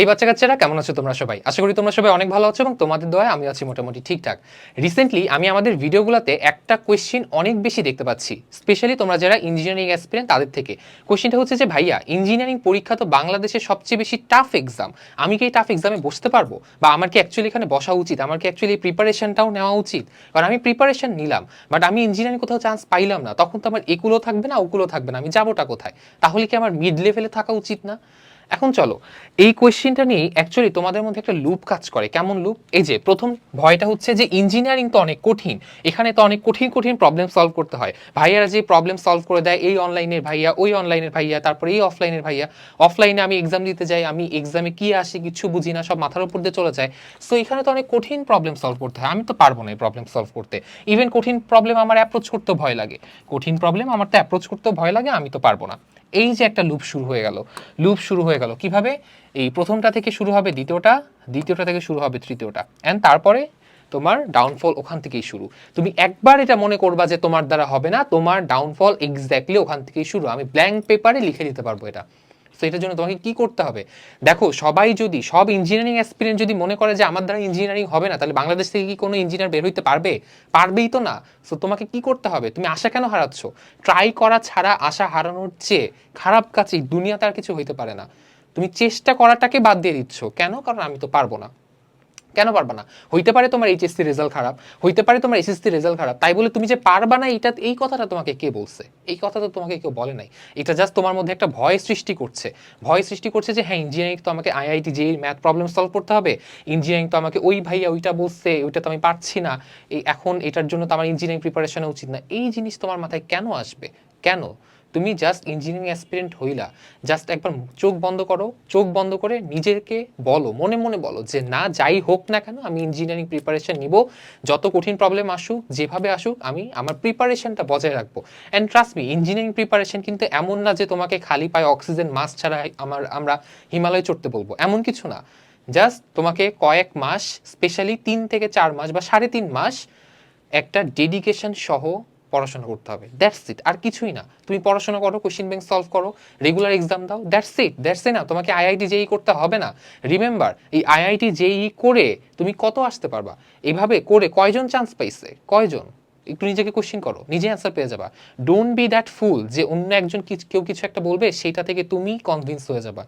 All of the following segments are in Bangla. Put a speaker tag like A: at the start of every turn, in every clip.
A: এই বাচ্চা কাচ্চারা কেমন আছো তোমরা সবাই? আশা করি তোমরা সবাই অনেক ভালো আছো এবং তোমাদের দয়ায় আমি আছি মোটামুটি ঠিকঠাক। রিসেন্টলি আমি আমাদের ভিডিওগুলোতে একটা কোয়েশ্চেন অনেক বেশি দেখতে পাচ্ছি। স্পেশালি তোমরা যারা ইঞ্জিনিয়ারিং অ্যাসপিরেন্ট তাদের থেকে। কোয়েশ্চেনটা হচ্ছে যে, ভাইয়া ইঞ্জিনিয়ারিং পরীক্ষা তো বাংলাদেশের সবচেয়ে বেশি টাফ এক্সাম আমি কি এই টাফ এক্সামে বসতে পারব? বা আমার কি অ্যাকচুয়ালি এখানে বসা উচিত? আমার কি অ্যাকচুয়ালি প্রিপারেশনটাও নেওয়া উচিত? কারণ আমি প্রিপারেশন নিলাম বাট আমি ইঞ্জিনিয়ারিং কোথাও চান্স পাইলাম না। তখন তো আমার এগুলো থাকবে না ওগুলো থাকবে না। আমি যাবোটা কোথায়? তাহলে কি আমার মিড লেভেলে থাকা উচিত না? এখন চলো, এই কোয়েশ্চেনটা নিয়ে অ্যাকচুয়ালি তোমাদের মধ্যে একটা লুপ কাজ করে। কেমন লুপ এই যে, প্রথম ভয়টা হচ্ছে যে ইঞ্জিনিয়ারিং তো অনেক কঠিন। এখানে তো অনেক কঠিন কঠিন প্রবলেম সলভ করতে হয়। ভাইয়ারা যে প্রবলেম সলভ করে দেয়, এই অনলাইনের ভাইয়া, ওই অনলাইনের ভাইয়া, তারপরে এই অফলাইনের ভাইয়া। অফলাইনে আমি এক্সাম দিতে যাই, আমি এক্সামে কি আসে, কিছু বুঝি না, সব মাথার উপর দিয়ে চলে যায়। সো এখানে তো অনেক কঠিন প্রবলেম সলভ করতে হয়। আমি তো পারব না এই প্রবলেম সলভ করতে। ইভেন কঠিন প্রবলেম আমার অ্যাপ্রোচ করতে ভয় লাগে। কঠিন প্রবলেম আমার তো অ্যাপ্রোচ করতে ভয় লাগে, আমি তো পারব না। এই যে একটা লুপ শুরু হয়ে গেল লুপ শুরু হয়ে গেল, কীভাবে? এই প্রথমটা থেকে শুরু হবে দ্বিতীয়টা দ্বিতীয়টা থেকে শুরু হবে তৃতীয়টা অ্যান্ড তারপরে তোমার ডাউনফল ওখান থেকেই শুরু। তুমি একবার এটা মনে করবা যে তোমার দ্বারা হবে না, তোমার ডাউনফল এক্স্যাক্টলি ওখান থেকেই শুরু। আমি ব্ল্যাঙ্ক পেপারে লিখে দিতে পারব এটা। তো এটার জন্য তোমাকে কি করতে হবে? দেখো, সবাই যদি, সব ইঞ্জিনিয়ারিং অ্যাসপিরিয়েন্ট যদি মনে করে যে আমার দ্বারা ইঞ্জিনিয়ারিং হবে না, তাহলে বাংলাদেশ থেকে কি কোনো ইঞ্জিনিয়ার বের হইতে পারবে? পারবেই তো না। সো তোমাকে কি করতে হবে? তুমি আশা কেন হারাচ্ছ? ট্রাই করা ছাড়া আশা হারানোর চেয়ে খারাপ কাজই দুনিয়াতে আর কিছু হইতে পারে না। তুমি চেষ্টা করাটাকে বাদ দিয়ে দিচ্ছ। কেন? কারণ আমি তো পারব না। কেন পারবা না? হইতে পারে তোমার এইচএসসি রেজাল্ট খারাপ, হইতে পারে তোমার এসএসসি রেজাল্ট খারাপ, তাই বলে তুমি যে পারবা না এটা এই কথাটা তোমাকে কে বলছে? এই কথা তো তোমাকে কেউ বলে নাই। এটা জাস্ট তোমার মধ্যে একটা ভয় সৃষ্টি করছে। ভয় সৃষ্টি করছে যে হ্যাঁ ইঞ্জিনিয়ারিং তো আমাকে আইআইটি যে ম্যাথ প্রবলেম সলভ করতে হবে। ইঞ্জিনিয়ারিং তো আমাকে ওই ভাইয়া ওইটা বলছে, ওইটা তো আমি পারছি না। এই এখন এটার জন্য তো আমার ইঞ্জিনিয়ারিং প্রিপারেশন উচিত না। এই জিনিস তোমার মাথায় কেন আসবে? কেন? তুমি জাস্ট ইঞ্জিনিয়ারিং অ্যাসপিরেন্ট হইলা জাস্ট একবার চোখ বন্ধ করো, চোখ বন্ধ করে নিজেকে বলো, মনে মনে বলো যে না, যাই হোক না কেন, আমি ইঞ্জিনিয়ারিং প্রিপারেশন নিব, যত কঠিন প্রবলেম আসুক, যেভাবে আসুক, আমি আমার প্রিপারেশনটা বজায় রাখব। And trust me engineering preparation কিন্তু এমন না যে তোমাকে খালি পায়ে অক্সিজেন মাস্ক ছাড়া আমার, আমরা হিমালয় চড়তে বলব, এমন কিছু না। জাস্ট তোমাকে কয়েক মাস স্পেশালি তিন থেকে চার মাস বা সাড়ে তিন মাস একটা ডেডিকেশন সহ পড়াশোনা করতে হবে। দ্যাটস ইট আর কিছুই না। তুমি পড়াশোনা করো কোশ্চিন ব্যাংক সলভ করো রেগুলার এক্সাম দাও দ্যাটস ইট দ্যাটস এ না তোমাকে আইআইটি জেই করতে হবে না। রিমেম্বার এই আইআইটি জেই করে তুমি কত আসতে পারবা? এভাবে করে কয়জন চান্স পাইছে? কয়জন? একটু নিজেকে কোশ্চিন করো। নিজে অ্যান্সার পেয়ে যাবা। ডোন্ট বি দ্যাট ফুল যে অন্য একজন কেউ কিছু একটা বলবে সেইটা থেকে তুমি কনভিন্স হয়ে যাবা।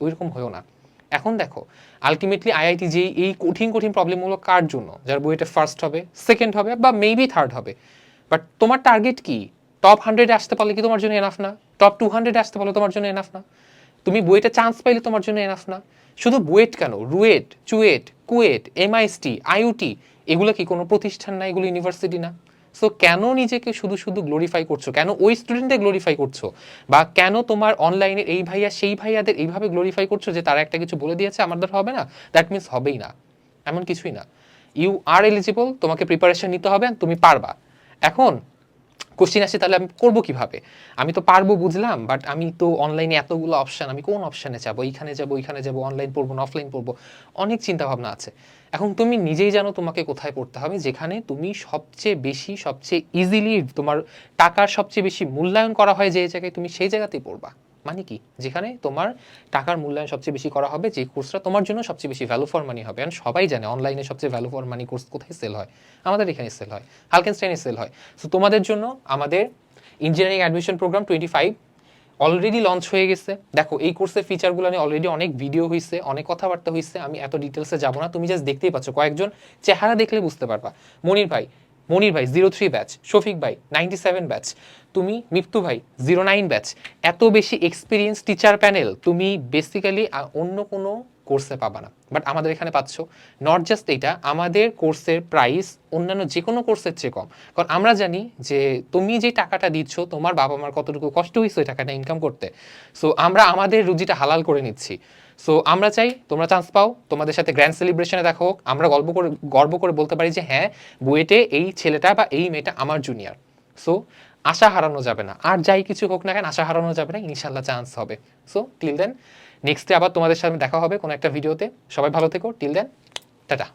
A: ওইরকম হয়েও না। এখন দেখো আলটিমেটলি আইআইটি যে এই কঠিন কঠিন প্রবলেমগুলো কার জন্য? যার বইটা ফার্স্ট হবে সেকেন্ড হবে, বা মেবি থার্ড হবে। বাট তোমার টার্গেট কি? টপ হান্ড্রেডে আসতে পারলে কি তোমার জন্য এনাফ না? টপ টু হান্ড্রেডে আসতে পারলে তোমার জন্য এনাফ না? তুমি বুয়েটে চান্স পাইলে তোমার জন্য এনাফ না? শুধু বুয়েট কেন? RUET, CUET, KUET MIST IUT এগুলো কি কোনো প্রতিষ্ঠান না? এগুলো ইউনিভার্সিটি না? সো কেন নিজেকে শুধু শুধু গ্লোরিফাই করছ? কেন ওই স্টুডেন্টদের গ্লোরিফাই করছ? বা কেন তোমার অনলাইনে এই ভাইয়া, সেই ভাইয়াদের এইভাবে গ্লোরিফাই করছ যে তারা একটা কিছু বলে দিয়েছে, আমার দ্বারা হবে না? দ্যাট মিনস হবেই না। এমন কিছুই না। ইউ আর এলিজিবল তোমাকে প্রিপারেশন নিতে হবে তুমি পারবা। এখন কোশ্চিন আসে তাহলে আমি করব কীভাবে? আমি তো পারব বুঝলাম বাট আমি তো অনলাইনে এতগুলো অপশান আমি কোন অপশানে যাব? এইখানে যাব, ওইখানে যাব অনলাইন পড়ব না অফলাইন পড়ব? অনেক চিন্তাভাবনা আছে। এখন তুমি নিজেই জানো তোমাকে কোথায় পড়তে হবে, যেখানে তুমি সবচেয়ে বেশি, সবচেয়ে ইজিলি তোমার টাকার সবচেয়ে বেশি মূল্যায়ন করা হয় যে জায়গায় তুমি সেই জায়গাতেই পড়বা। মানে কি? যেখানে তোমার টাকার মূল্যায়ন সবচেয়ে বেশি করা হবে, যে কোর্সটা তোমার জন্য সবচেয়ে বেশি ভ্যালু ফর মানি হবে। And সবাই জানে অনলাইনে সবচেয়ে ভ্যালু ফর মানি কোর্স কোথায় সেল হয়? আমাদের এখানে সেল হয়। হালকেনস্টাইনে সেল হয়। সো তোমাদের জন্য আমাদের engineering admission program twenty five already launch হয়ে গেছে। দেখো, এই কোর্সের ফিচারগুলো নিয়ে অলরেডি অনেক ভিডিও হয়েছে অনেক কথাবার্তা হয়েছে আমি এত ডিটেলসে যাব না। তুমি জাস্ট দেখতেই পাচ্ছ, কয়েকজন চেহারা দেখলে বুঝতে পারবা। মনির ভাই মনির ভাই জিরো থ্রি ব্যাচ শফিক ভাই নাইনটি সেভেন ব্যাচ তুমি, মিপ্তু ভাই জিরো নাইন ব্যাচ এত বেশি এক্সপিরিয়েন্স টিচার প্যানেল তুমি বেসিক্যালি অন্য কোনো কোর্সে পাবা না। বাট আমাদের এখানে পাচ্ছ। নট জাস্ট এইটা আমাদের কোর্সের প্রাইস অন্যান্য যে কোনো কোর্সের চেয়ে কম। কারণ আমরা জানি যে তুমি যে টাকাটা দিচ্ছ, তোমার বাবা মার কতটুকু কষ্ট হয়েছে ওই টাকাটা ইনকাম করতে। সো আমরা আমাদের রুজিটা হালাল করে নিচ্ছি। সো আমরা চাই তোমরা চান্স পাও, তোমাদের সাথে গ্র্যান্ড সেলিব্রেশনে দেখা হোক। আমরা গল্প করে, গর্ব করে বলতে পারি যে হ্যাঁ বুয়েটে এই ছেলেটা বা এই মেয়েটা আমার জুনিয়র সো আশা হারানো যাবে না। আর যাই কিছু হোক না কেন, আশা হারানো যাবে না ইনশাল্লাহ চান্স হবে। সো টিল দেন নেক্সটে আবার তোমাদের সাথে দেখা হবে কোনো একটা ভিডিওতে সবাই ভালো থেকো টিল দেন টাটা।